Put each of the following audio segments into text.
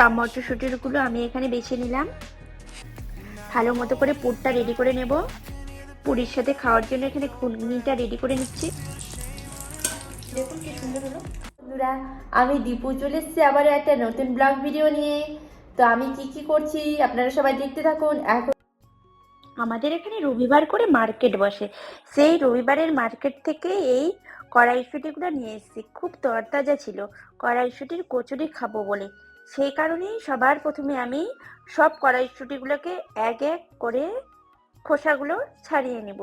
সব মটরশুঁটিগুলো আমি এখানে বেছে নিলাম। ভালো মতো করে পুরটা রেডি করে নেব। পুরির সাথে খাওয়ার জন্য এখানে ঘুগনিটা রেডি করে নিচ্ছি। দেখুন কি সুন্দর হলো। বন্ধুরা আমি দীপু চলে এসেছি আবার একটা নতুন ব্লগ ভিডিও নিয়ে। তো আমি কি কি করছি আপনারা সবাই দেখতে থাকুন। এখন আমাদের এখানে রবিবার করে মার্কেট বসে। সেই রবিবারের মার্কেট থেকে এই কড়াইশুটিগুলো নিয়ে এসেছি। খুব তরতাজা ছিল। কড়াইশুটির কচুরি খাব বলে। সেই কারণেই সবার প্রথমে আমি সব কড়াইশুটিগুলোকে এক এক করে খোসাগুলো ছাড়িয়ে নেব।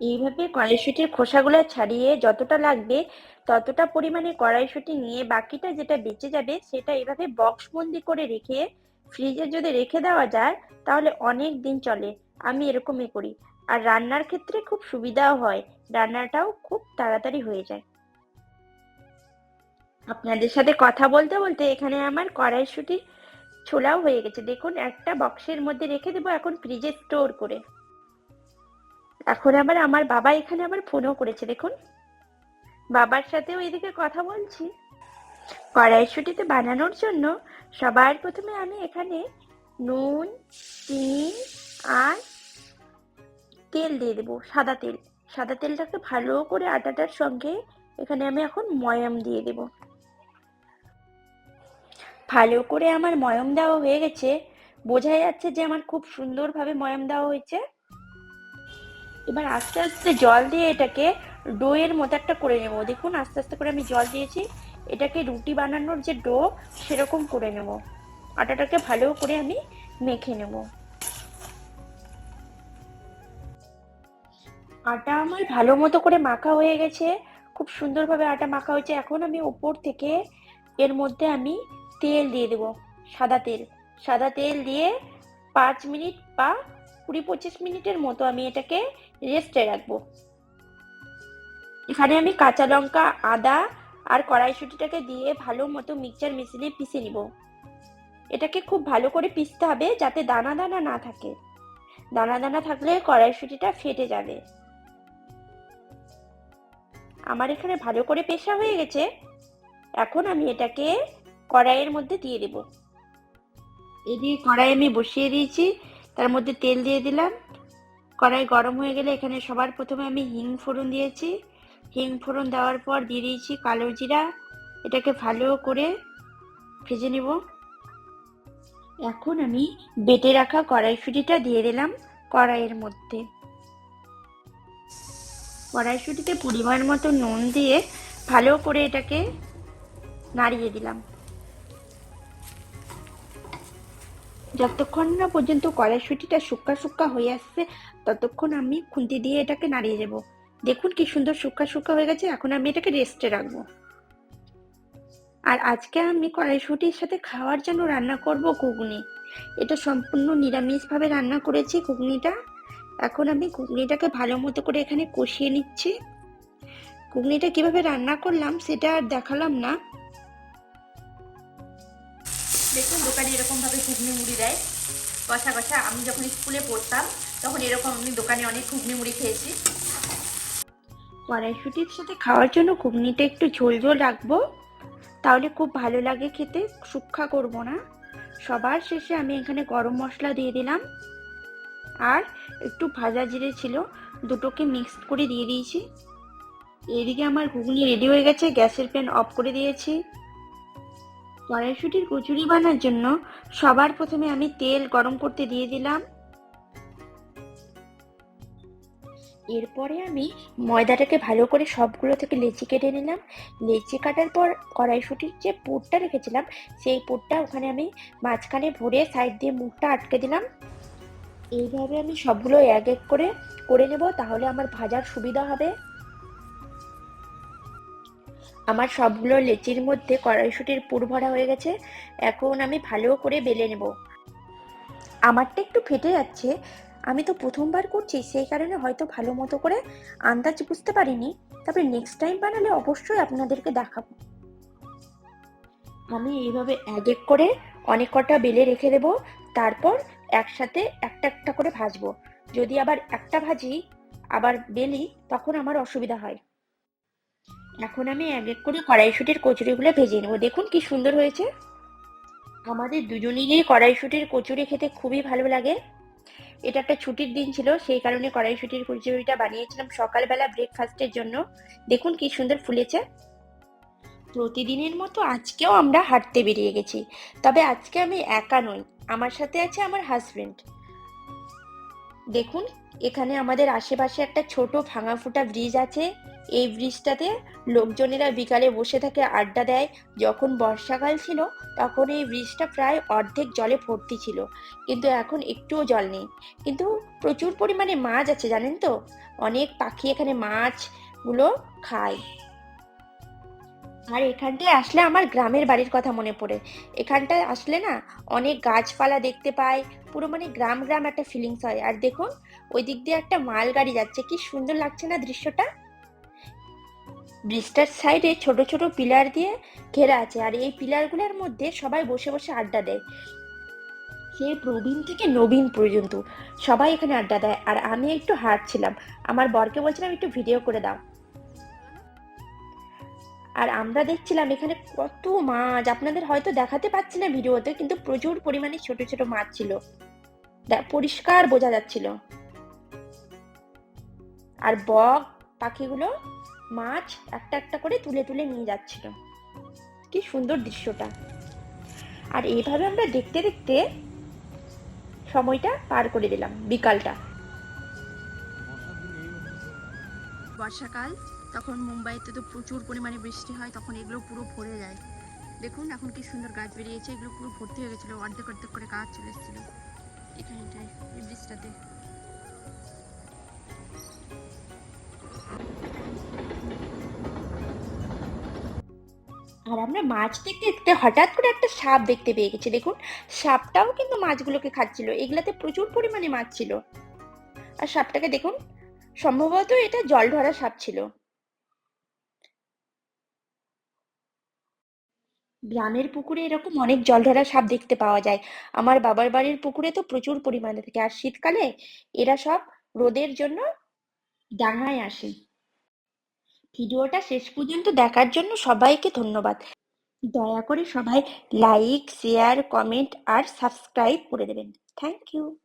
এইভাবে কড়াইশুটির খোসাগুলো ছাড়িয়ে যতটা লাগবে ততটা পরিমাণে কড়াইশুটি নিয়ে বাকিটা যেটা বেঁচে যাবে সেটা এভাবে বক্সবন্দি করে রেখে ফ্রিজে যদি রেখে দেওয়া যায় তাহলে অনেক দিন চলে। আমি এরকমই করি। আর রান্নার ক্ষেত্রে খুব সুবিধাও হয়। রান্নাটাও খুব তাড়াতাড়ি হয়ে যায়। আপনাদের সাথে কথা বলতে বলতে এখানে আমার কড়াইশুটি ছোলাও হয়ে গেছে। দেখুন, একটা বক্সের মধ্যে রেখে দেবো এখন ফ্রিজে স্টোর করে। এখন আবার আমার বাবা এখানে আবার ফোনও করেছে, দেখুন। বাবার সাথেও এদিকে কথা বলছি। কড়াইশুটিতে বানানোর জন্য সবার প্রথমে আমি এখানে নুন চিনি আর তেল দিয়ে দেবো, সাদা তেল। সাদা তেলটাকে ভালো করে আটাটার সঙ্গে এখানে আমি এখন ময়াম দিয়ে দেব। ভালো করে আমার ময়ম দেওয়া হয়ে গেছে। বোঝা যাচ্ছে যে আমার খুব সুন্দরভাবে ময়ম দেওয়া হয়েছে। এবার আস্তে আস্তে জল দিয়ে এটাকে ডোয়ের মতো একটা করে নেব। দেখুন, আস্তে আস্তে করে আমি জল দিয়েছি। এটাকে রুটি বানানোর যে ডো, সেরকম করে নেব। আটাটাকে ভালো করে আমি মেখে নেব। আটা আমার ভালো মতো করে মাখা হয়ে গেছে। খুব সুন্দরভাবে আটা মাখা হয়েছে। এখন আমি উপর থেকে এর মধ্যে আমি তেল দিয়ে দেব, সাদা তেল। সাদা তেল দিয়ে পাঁচ মিনিট বা কুড়ি পঁচিশ মিনিটের মতো আমি এটাকে রেস্টে রাখব। এখানে আমি কাঁচা লঙ্কা, আদা আর কড়াইশুটিটাকে দিয়ে ভালো মতো মিক্সচার মেশিনে পিষে নিব। এটাকে খুব ভালো করে পিষতে হবে যাতে দানা দানা না থাকে। দানা দানা থাকলে কড়াইশুটিটা ফেটে যাবে। আমার এখানে ভালো করে পেশা হয়ে গেছে। এখন আমি এটাকে কড়াইয়ের মধ্যে দিয়ে দেব। এদিকে কড়াই আমি বসিয়ে দিয়েছি। তার মধ্যে তেল দিয়ে দিলাম। কড়াই গরম হয়ে গেলে এখানে সবার প্রথমে আমি হিং ফোড়ন দিয়েছি। হিং ফোড়ন দেওয়ার পর দিয়ে দিয়েছি কালো জিরা। এটাকে ভালো করে ভেজে নেব। এখন আমি বেটে রাখা কড়াইশুটিটা দিয়ে দিলাম কড়াইয়ের মধ্যে। কড়াইশুটিতে পরিমাণ মতো নুন দিয়ে ভালো করে এটাকে নাড়িয়ে দিলাম। যতক্ষণ না পর্যন্ত কড়াইশুটিটা শুক্কা শুক্কা হয়ে আসছে, ততক্ষণ আমি খুন্তি দিয়ে এটাকে নাড়িয়ে দেবো। দেখুন কি সুন্দর শুক্কা শুক্কা হয়ে গেছে, এখন আমি এটাকে রেস্টে রাখব। আর আজকে আমি কড়াইশুটির সাথে খাওয়ার জন্য রান্না করব ঘুগনি। এটা সম্পূর্ণ নিরামিষভাবে রান্না করেছি ঘুগনিটা। এখন আমি ঘুগনিটাকে ভালো মতো করে এখানে কষিয়ে নিচ্ছি। ঘুগনিটা কীভাবে রান্না করলাম সেটা আর দেখালাম না। দেখুন দোকানে এরকমভাবে ঘুগনি মুড়ি দেয়। কষা কষা আমি যখন স্কুলে পড়তাম, তখন এরকম আমি দোকানে অনেক ঘুগনি মুড়ি খেয়েছি। কড়াইশুটির সাথে খাওয়ার জন্য ঘুগনিটা একটু ঝোল ঝোল রাখব। তাহলে খুব ভালো লাগে খেতে শুক্ষা করব না। সবার শেষে আমি এখানে গরম মশলা দিয়ে দিলাম। আর একটু ভাজা জিরে ছিল, দুটোকে মিক্স করে দিয়ে দিয়েছি। এদিকে আমার ঘুগনি রেডি হয়ে গেছে, গ্যাসের প্যান অফ করে দিয়েছি। কড়াইশুটির কচুরি বানার জন্য সবার প্রথমে আমি তেল গরম করতে দিয়ে দিলাম। এরপরে আমি ময়দাটাকে ভালো করে সবগুলো থেকে লেচি কেটে নিলাম। লেচি কাটার পর কড়াইশুটির যে পুরটা রেখেছিলাম, সেই পুরটা ওখানে আমি মাঝখানে ভরে সাইড দিয়ে মুখটা আটকে দিলাম। এইভাবে আমি সবগুলো এক এক করে করে নেব, তাহলে আমার ভাজার সুবিধা হবে। আমার সবগুলো লেচির মধ্যে কড়াইশুটির পুর ভরা হয়ে গেছে, এখন আমি ভালো করে বেলে নেব। আমারটা একটু ফেটে যাচ্ছে, আমি তো প্রথমবার করছি, সেই কারণে হয়তো ভালো মতো করে আন্দাজ বুঝতে পারিনি, তবে নেক্সট টাইম বানালে অবশ্যই আপনাদেরকে দেখাবো। আমি এইভাবে এক এক করে অনেক কটা বেলে রেখে দেব, তারপর একসাথে একটা একটা করে ভাজবো। যদি আবার একটা ভাজি, আবার বেলি, তখন আমার অসুবিধা হয়। এখন আমি এক এক করে কড়াইশুটির কচুরিগুলো ভেজে নেব। দেখুন কি সুন্দর হয়েছে। আমাদের দুজনেরই কড়াইশুটির কচুরি খেতে খুবই ভালো লাগে। এটা একটা ছুটির দিন ছিল, সেই কারণে কড়াইশুটির কচুরিটা বানিয়েছিলাম সকালবেলা ব্রেকফাস্টের জন্য। দেখুন কি সুন্দর ফুলেছে। প্রতিদিনের মতো আজকেও আমরা হাঁটতে বেরিয়ে গেছি। তবে আজকে আমি একা নই, আমার সাথে আছে আমার হাজবেন্ড দেখুন, এখানে আমাদের আশেপাশে একটা ছোট ভাঙা ফুটা ব্রিজ আছে। এই ব্রিজটাতে লোকজনেরা বিকালে বসে থাকে, আড্ডা দেয়। যখন বর্ষাকাল ছিল, তখন এই ব্রিজটা প্রায় অর্ধেক জলে ভর্তি ছিল। কিন্তু এখন একটুও জল নেই। কিন্তু প্রচুর পরিমাণে মাছ আছে, জানেন তো? অনেক পাখি এখানে মাছগুলো খায়। আর এখানটায় আসলে আমার গ্রামের বাড়ির কথা মনে পড়ে। এখানটায় আসলে না অনেক গাছপালা দেখতে পাই, পুরো মানে গ্রাম গ্রাম একটা ফিলিংস হয়। আর দেখুন, ওই দিক দিয়ে একটা মালগাড়ি যাচ্ছে, কি সুন্দর লাগছে না দৃশ্যটা? ব্রিজটার সাইডে ছোট ছোট পিলার দিয়ে ঘেরা আছে, আর এই পিলারগুলোর মধ্যে সবাই বসে বসে আড্ডা দেয়। সে প্রবীণ থেকে নবীন পর্যন্ত সবাই এখানে আড্ডা দেয়। আর আমি একটু হাঁটছিলাম। আমার বরকে বলছিলাম, একটু ভিডিও করে দাও। আর আমরা দেখছিলাম এখানে কত মাছ। আপনাদের হয়তো দেখাতে পাচ্ছি না ভিডিওতে, কিন্তু প্রচুর পরিমাণে ছোট ছোট মাছ ছিল। পরিষ্কার বোঝা যাচ্ছিল। আর বক পাখিগুলো মাছ একটা একটা করে তুলে তুলে নিয়ে যাচ্ছিল। কি সুন্দর দৃশ্যটা। আর এইভাবে আমরা দেখতে দেখতে সময়টা পার করে দিলাম, বিকালটা। বর্ষাকাল তখন মুম্বাইতে তো প্রচুর পরিমাণে বৃষ্টি হয়, তখন এগুলো পুরো ভরে যায়। দেখুন এখন কি সুন্দর গাছ বেরিয়েছে, এগুলো পুরো ভর্তি হয়ে গেছিল, অর্ধেক অর্ধেক করে গাছ চলে এসেছিল। এখানটায় এই ব্রিজটাতে। আর আমরা মাছ দেখতে দেখতে হঠাৎ করে একটা সাপ দেখতে পেয়ে গেছি, দেখুন। সাপটাও কিন্তু মাছগুলোকে খাচ্ছিল, এগুলাতে প্রচুর পরিমাণে মাছ ছিল। আর সাপটাকে দেখুন, সম্ভবত এটা জল ধরা সাপ ছিল। গ্রামের পুকুরে এরকম অনেক জলধরা সাপ দেখতে পাওয়া যায়। আমার বাবার বাড়ির পুকুরে তো প্রচুর পরিমাণে থাকে। আর শীতকালে এরা সব রোদের জন্য ডাঙায় আসে। ভিডিওটা শেষ পর্যন্ত দেখার জন্য সবাইকে ধন্যবাদ। দয়া করে সবাই লাইক শেয়ার কমেন্ট আর সাবস্ক্রাইব করে দেবেন। Thank you